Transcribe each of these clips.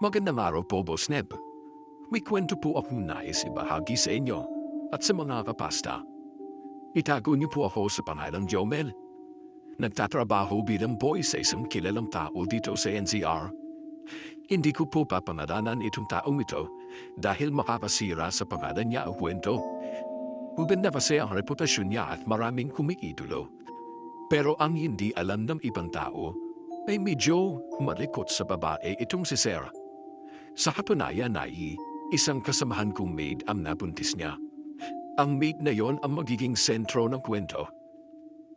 Magandang araw po, Boss Neb. May kwento po akong nais ibahagi sa inyo at sa mga kapasta. Itago niyo po ako sa pangalang Jomel. Nagtatrabaho bilang boy sa isang kilalang tao dito sa NCR. Hindi ko po papangalanan itong taong ito dahil makakasira sa pangalan niya ang kwento. Maganda kasi ang reputasyon niya at maraming kumiidolo. Pero ang hindi alam ng ibang tao ay medyo malikot sa babae itong si Sarah. Sa katunayan ay isang kasamahan kong maid ang nabuntis niya. Ang maid na yon ang magiging sentro ng kwento.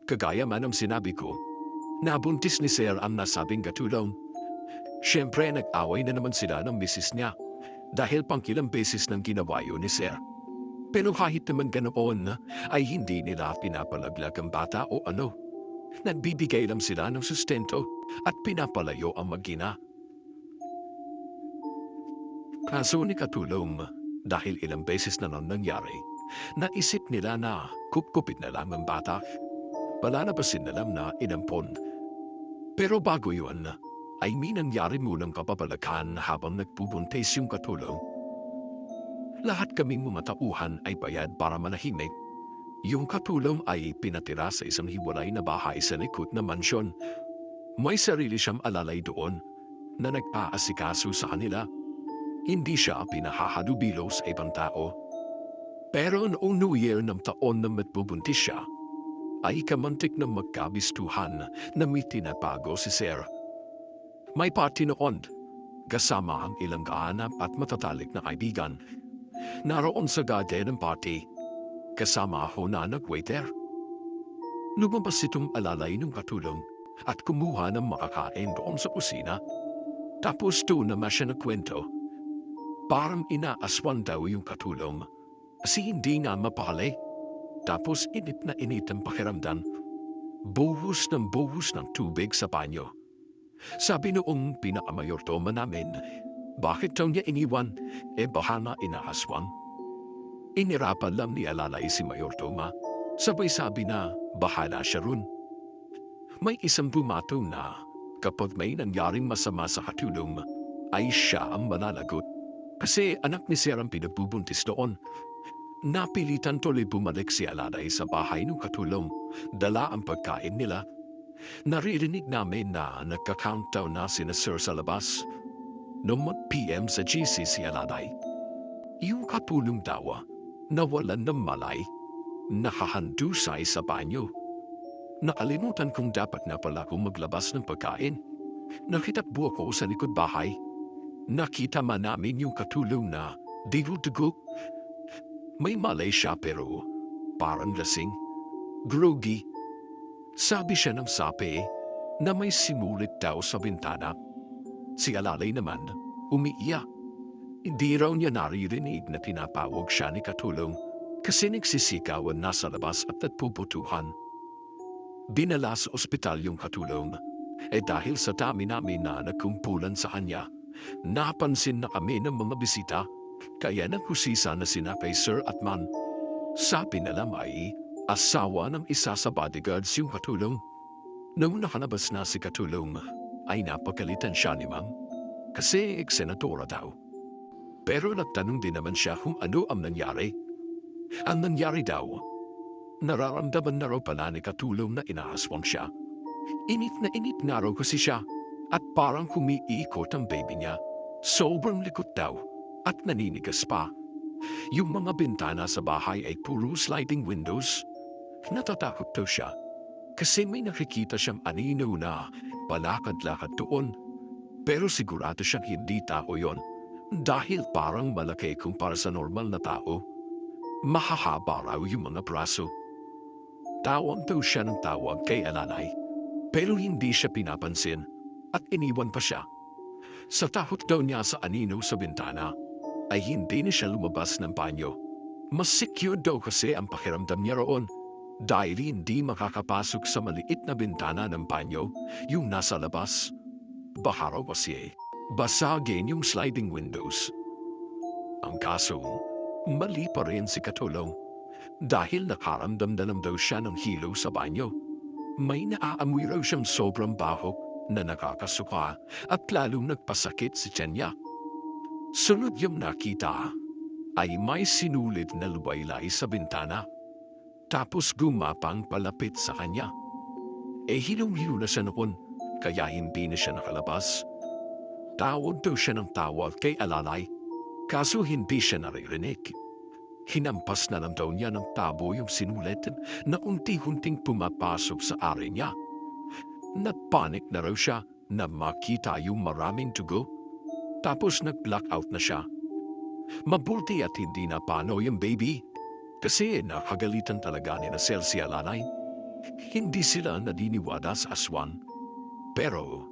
Kagaya man ang sinabi ko, nabuntis ni Sir ang nasabing katulong. Siyempre nag-away na naman sila ng misis niya dahil pangkilang beses nang ginawa yun ni Sir. Pero kahit naman ganoon ay hindi nila pinapalaglag ang bata o ano. Nagbibigay lang sila ng sustento at pinapalayo ang magina. Kaso ni Katulong, dahil ilang beses na nang nangyari, naisip nila na kupkupit na lang ang bata. Palalabasin na lang na inampon. Pero bago yun, ay may nangyari munang kapapalakan habang nagpubuntis yung Katulong. Lahat kaming mamatauhan ay bayad para manahimik. Yung Katulong ay pinatira sa isang hiwalay na bahay sa likod na mansyon. May sarili siyang alalay doon na nagpaasikaso sa kanila. Hindi siya pinahahalubilo sa ibang tao. Pero noong New Year ng taon na matbubuntis siya, ay kamantik na magkabistuhan na may tinapago si Sarah. May party noon, kasama ang ilang kahanap at matatalik na kaibigan. Naroon sa gade ng party, kasama ako na nag-waiter. Lumabas itong alalay ng katulong at kumuha ng makakain doon sa kusina. Tapos doon naman siya nagkwento. Parang inaaswan daw yung katulong. Kasi hindi nga mapakali. Tapos init na init ang pakiramdam. Buhos ng buhos ng tubig sa banyo. Sabi noong pinakamayortoma namin, bakit daw niya iniwan? Eh baka na inaaswang. Inirapan lang ni Alalay si Mayortoma. Sabay sabi na bahala siya run. May isang bumato na kapag may nangyaring masama sa katulong, ay siya ang mananagot. Kasi anak ni Sir ang pinagbubuntis doon. Napilitan tuloy bumalik si Alalay sa bahay ng katulong. Dala ang pagkain nila. Naririnig namin na nagka-countdown na sina Sir sa labas. Noong mag-PM sa GC si Alalay, yung katulong daw nawalan ng malay, nakahandusay sa banyo. Nakalimutan kong dapat na pala akong maglabas ng pagkain. Nakitakbo ako sa likod bahay. Nakita man namin yung katulong na digo-dugo. May malay siya pero parang lasing. Groggy. Sabi siya ng sapi na may simulit daw sa bintana. Si Alalay naman, umiiyak. Hindi raw niya naririnig na tinapawag siya ni Katulong kasi nagsisikawan nasa labas at nagpuputuhan. Binala sa ospital yung Katulong. Eh dahil sa dami namin na nagkumpulan sa kanya, napansin na kami ng mga bisita kaya naghusisa na sina kay Sir Atman. Sabi nila may asawa ng isa sa bodyguards yung Katulong. Noong nakalabas na si Katulong, ay napagalitan siya ni Ma'am kasi eksenadora daw. Pero nagtanong din naman siya kung ano ang nangyari. Ang nangyari daw, nararamdaman na raw pala ni Katulong na inahaswang siya. Init na init nga raw kasi siya at parang kumiikot ang baby niya. Sobrang likot daw at naninigas pa. Yung mga bintana sa bahay ay puro sliding windows. Natatakot daw siya kasi may nakikita siyang anino na palakad-lakad doon. Pero sigurado siyang hindi tao yon dahil parang malaki kumpara sa normal na tao. Mahahaba raw yung mga braso. Tawag daw siya ng tawag kay Alalay pero hindi siya pinapansin at iniwan pa siya. Sa takot daw niya sa anino sa bintana ay hindi na siya lumabas ng banyo. Mas secure daw kasi ang pakiramdam niya roon dahil hindi makakapasok sa maliit na bintana ng banyo yung nasa labas. Baka raw kasi basagin yung sliding windows. Ang kaso, mali pa rin si Katulong dahil nakaramdam na lang daw siya ng hilo sa banyo. May naaamoy raw siyang sobrang baho na nakakasuka at lalong nagpasakit si niya. Sunod yung nakita ay may sinulid na luwaylay sa bintana. Tapos gumapang palapit sa kanya. Eh hinong-hino na siya noon, kaya hindi na siya nakalabas. Tawag daw siya ng tawag kay Alalay, kaso hindi siya naririnig. Hinampas na lang daw niya ng tabo yung sinulit na unti-hunting pumapasok sa ari niya. Napanik na raw siya na makita yung maraming dugo. Tapos nag-blackout na siya. Mabuti at hindi na pano yung baby. Kasi nakagalitan talaga ni na si Alalay. Hindi sila nadiniwada sa aswan. Pero,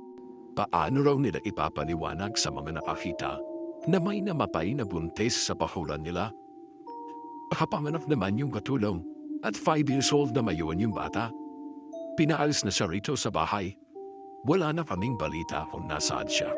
paano raw nila ipapaliwanag sa mga nakakita na may namapay na buntis sa pahulan nila? Kapanganak naman yung katulong at 5 years old na mayuan yung bata. Pinaalis na siya rito sa bahay. Wala na kaming balita kung nasaan siya.